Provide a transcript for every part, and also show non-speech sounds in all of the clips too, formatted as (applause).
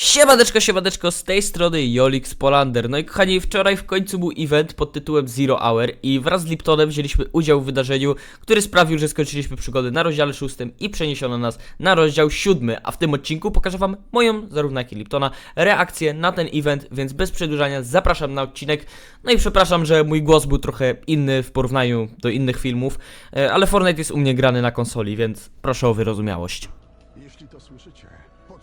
Siemadeczko, siemadeczko, z tej strony Jolix Polander. No i kochani, wczoraj w końcu był event pod tytułem Zero Hour i wraz z Liptonem wzięliśmy udział w wydarzeniu, który sprawił, że skończyliśmy przygody na rozdziale szóstym i przeniesiono nas na rozdział siódmy, a w tym odcinku pokażę wam moją, zarówno jak i Liptona, reakcję na ten event, więc bez przedłużania zapraszam na odcinek. No i przepraszam, że mój głos był trochę inny w porównaniu do innych filmów, e, ale Fortnite jest u mnie grany na konsoli, więc proszę o wyrozumiałość. Jeśli to słyszycie,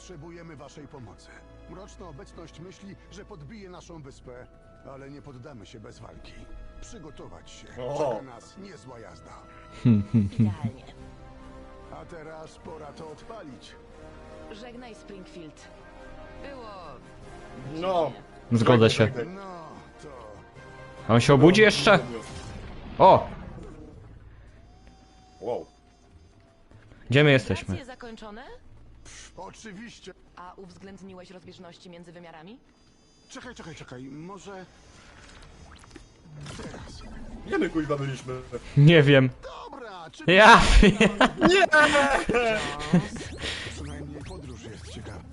potrzebujemy waszej pomocy. Mroczna obecność myśli, że podbije naszą wyspę, ale nie poddamy się bez walki. Przygotować się. O. Czeka nas niezła jazda. Idealnie. A teraz pora to odpalić. Żegnaj Springfield. Było... No. Zgodzę się. No, to... A on się obudzi jeszcze? O! Wow. Gdzie my jesteśmy? Zakończone? Oczywiście. A uwzględniłeś rozbieżności między wymiarami? Czekaj, czekaj, czekaj. Może... Teraz. Gdzie my kuźwa byliśmy? Nie wiem. Dobra, czy... Ja Nie! Przynajmniej podróż jest ciekawa.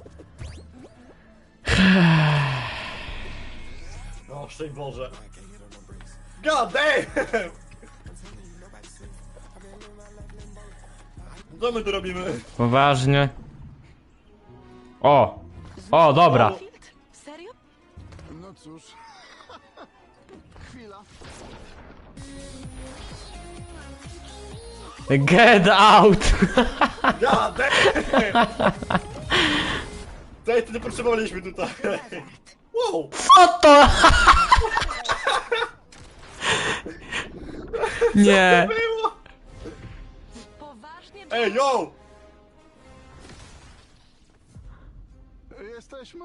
O, szczęść Boże. God damn! Co my tu robimy? Poważnie. O! O, dobra. Serio? No cóż... (laughs) Chwila. Get out! Tej, ty potrzebowaliśmy tutaj. Wow! Co to? Nie. Ej, yo! Jesteśmy?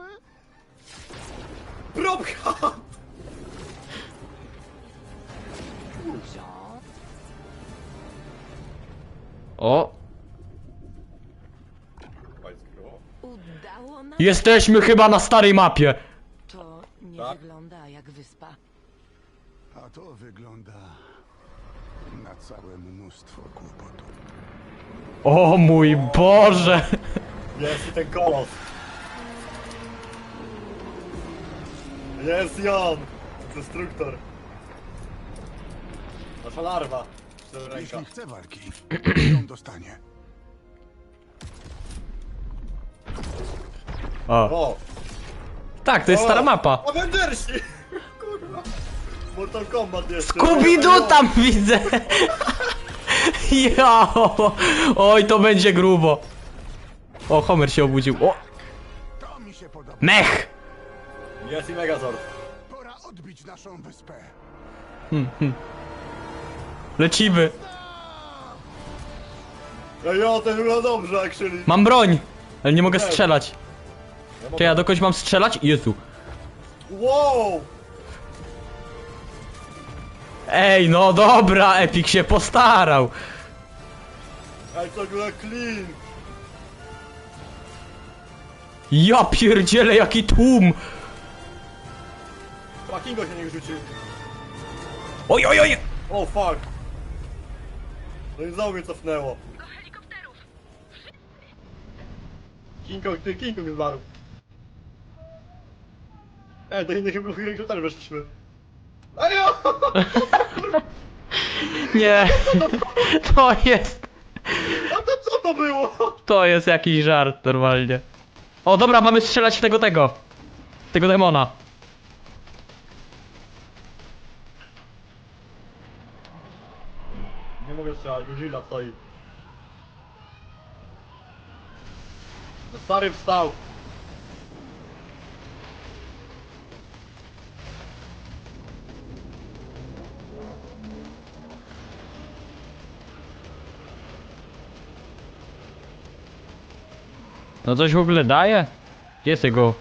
O! Udało nam Jesteśmy chyba na starej mapie. To nie Tak. wygląda jak wyspa. A to wygląda... na całe mnóstwo kłopotów. O mój Boże! Jest i ten kolos. Jest on! Destruktor. Nasza larwa. Ręka. Jeśli chce walki, (clears throat) ją dostanie. O. O! Tak, to jest stara mapa. Avengersi! (laughs) Kurwa! Mortal Kombat jeszcze. Scooby-Doo tam widzę! (laughs) Ja! Oj, to będzie grubo. O, Homer się obudził. O! To mi się podoba. Mech! Jest i Megazord. Pora odbić naszą wyspę. Lecimy. Ej, o, to chyba dobrze, actually. Mam broń, ale nie mogę strzelać. Ja Czy ja do kogoś mam strzelać? Jezu. Wow! Ej, no dobra, Epic się postarał. Ej, to ogóle clean! Ja pierdzielę, jaki tłum. Flakingo się niech rzuci. Oj, oj, oj! O, fuck! No i znowu mnie cofnęło. King Kong, ty King Kong zmarł. Ej, do innych helikopterów weszliśmy. Ajo! (laughs) Nie. To jest, A to co to było? to jest jakiś żart normalnie. O, dobra, mamy strzelać w tego, tego. Tego demona. Strzelać, Godzilla stoi. No Stary wstał. No coś w ogóle daje? Gdzie jest jego...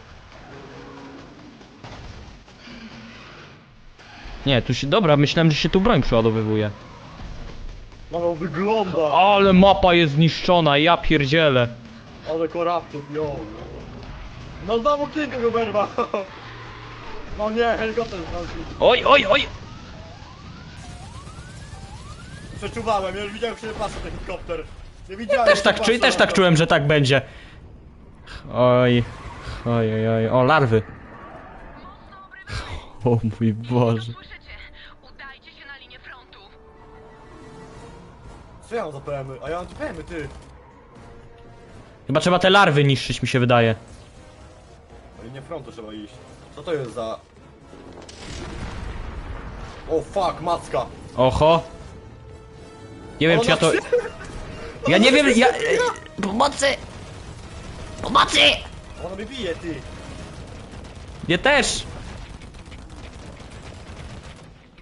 Nie, tu się... Dobra, myślałem, że się tu broń przeładowywuje. No wygląda. Ale mapa jest zniszczona, ja pierdzielę. Ale koraptów, jo. No znowu King Kong oberwał. No nie, helikopter znalazł. Oj, oj, oj! Przeczuwałem, ja już widziałem, jak się patrzy ten helikopter. Nie widziałem. Też jak tak patrzy też tak to. czułem, że tak będzie. Oj, Ojej, oj, o, larwy. O mój Boże. Co ja mam za PM-y? A ja mam PM-y, ty. Chyba trzeba te larwy niszczyć, mi się wydaje. Na linię frontu trzeba iść. Co to jest za... O fuck, macka. Oho. Nie wiem, czy ja to... Ja nie wiem, ja... Pomocy! Pomocy! Ona mnie bije, ty. Nie też!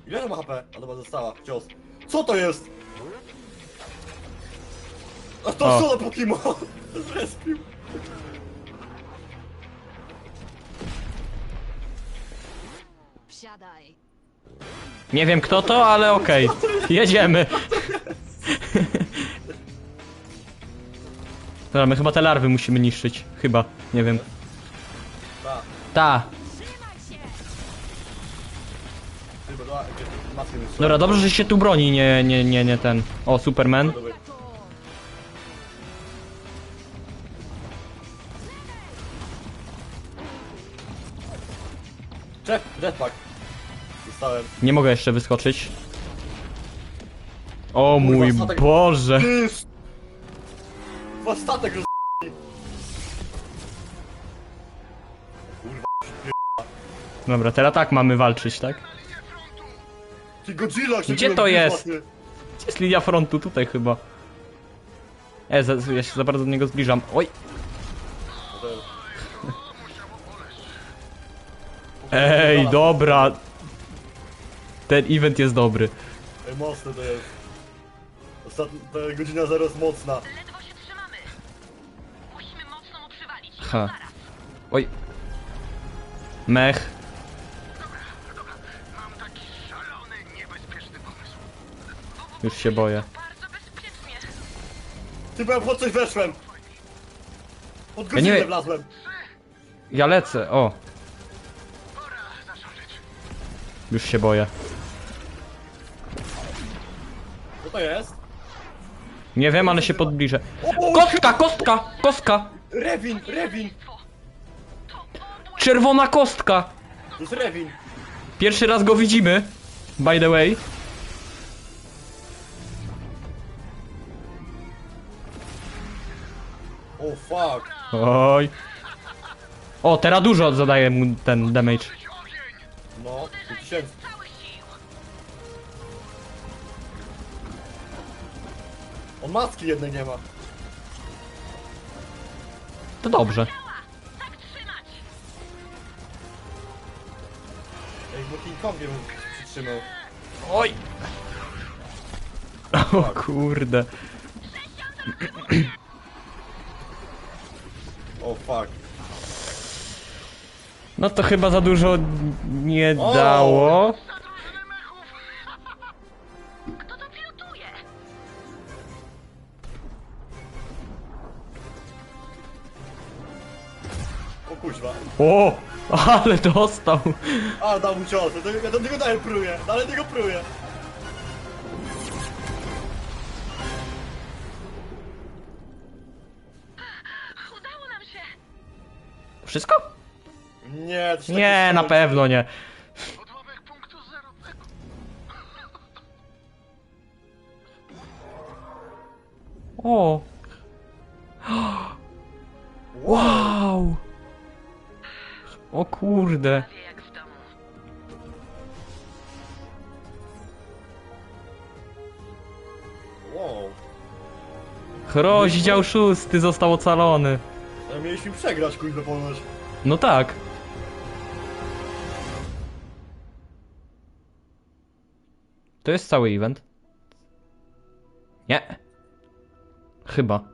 Ile ona ma HP? A dobra, została. Cios. Co to jest? A to O. solo Pokémon! Zrespił. (laughs) Wsiadaj. Nie wiem kto to, ale okej. Jedziemy. Dobra, my chyba te larwy musimy niszczyć. Chyba, nie wiem. Ta. Nie Dobra, dobrze, że się tu broni, nie, nie, nie, nie ten. O, Superman. Dobra. Nie mogę jeszcze wyskoczyć. O mój statek- Boże. Ty! Chyba statek roz... Dobra, teraz tak mamy walczyć, tak? Ty Godzilla się Gdzie to jest? ty. Gdzie jest linia frontu? Tutaj chyba. E, za, ja się za bardzo do niego zbliżam. Oj. Ej, dobra. Ten event jest dobry. Ej, mocne to jest. Ostatnia ta godzina zero jest mocna. Ledwo się trzymamy. Musimy mocno mu przywalić. Ha. Oj. Mech. Już się boję. Ty byłem pod coś weszłem. Pod Ja godzinę nie- wlazłem. Ja lecę, o. Już się boję. To jest? Nie wiem, ale się podbliżę. Kostka, kostka, kostka! Rewin, Rewin! Czerwona kostka! To jest Rewin. Pierwszy raz go widzimy. By the way. O fuck. Oj. O, teraz dużo zadaje mu ten damage. No, 5000. On maski jednej nie ma. To dobrze. Tak bo King Kongiem przytrzymał. Oj. O kurde. O fuck. No to chyba za dużo nie O! dało. Kuźwa. O! Ale dostał. A, dał mu cios. Ja do- Ja do tego dalej pruję. Dalej tego pruję. Udało nam się. Wszystko? Nie, to się tak Nie, na pewno nie. Podławek punktu zerowego. O! Kurde. Wow. Rozdział szósty został ocalony. Ale mieliśmy przegrać, kuźwa, ponoć. No tak. To jest cały event? Nie. Chyba.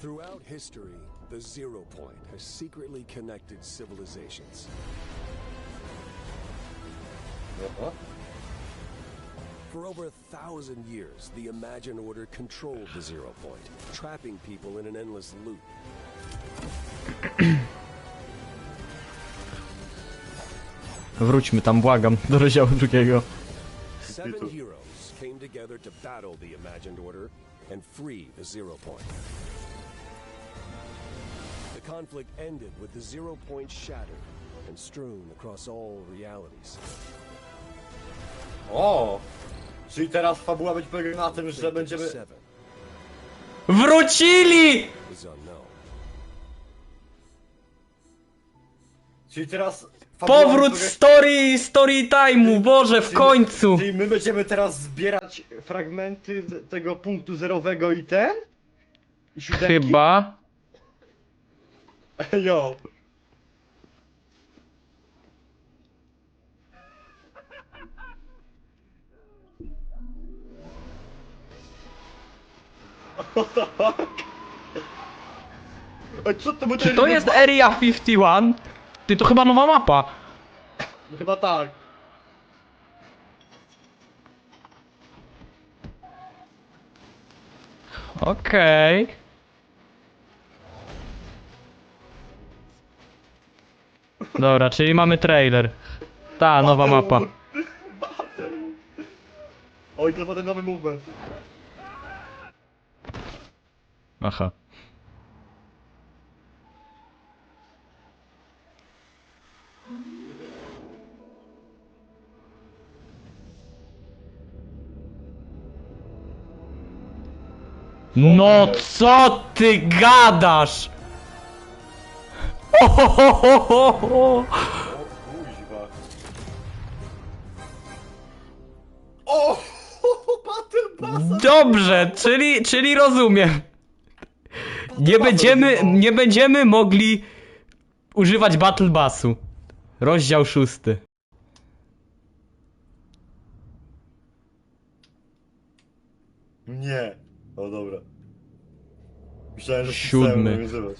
Throughout history, the Zero Point has secretly connected civilizations. Aha. For over a thousand years, the Imagine Order controlled the Zero Point, trapping people in an endless loop. (clears throat) Wróćmy tam, błagam, do rozdziału drugiego. Seven heroes came together to battle the Imagined Order and free the Zero Point. Conflict ended with the Zero Point shattered and strewn across all realities. O! Czyli teraz fabuła będzie polegała na tym, że będziemy... Seven Wrócili! Czyli teraz... Powrót będzie story, story time'u, Boże, w Czyli- końcu! Czyli my będziemy teraz zbierać fragmenty tego punktu zerowego i ten? I? Chyba. (laughs) Jo. What the fuck? Ej, co to Czy to jest Area 51? Ty, to chyba nowa mapa. Chyba tak. Okej. Dobra, czyli mamy trailer. Ta, nowa mapa. Oj, to potem nowy movement. Aha. No co ty gadasz? Kuźwa. O! Dobrze, czyli, czyli rozumiem. Nie będziemy, nie będziemy mogli używać Battle Bassu. Rozdział szósty. Nie. O dobra. Myślałem, że Siódmy. nawiązywać.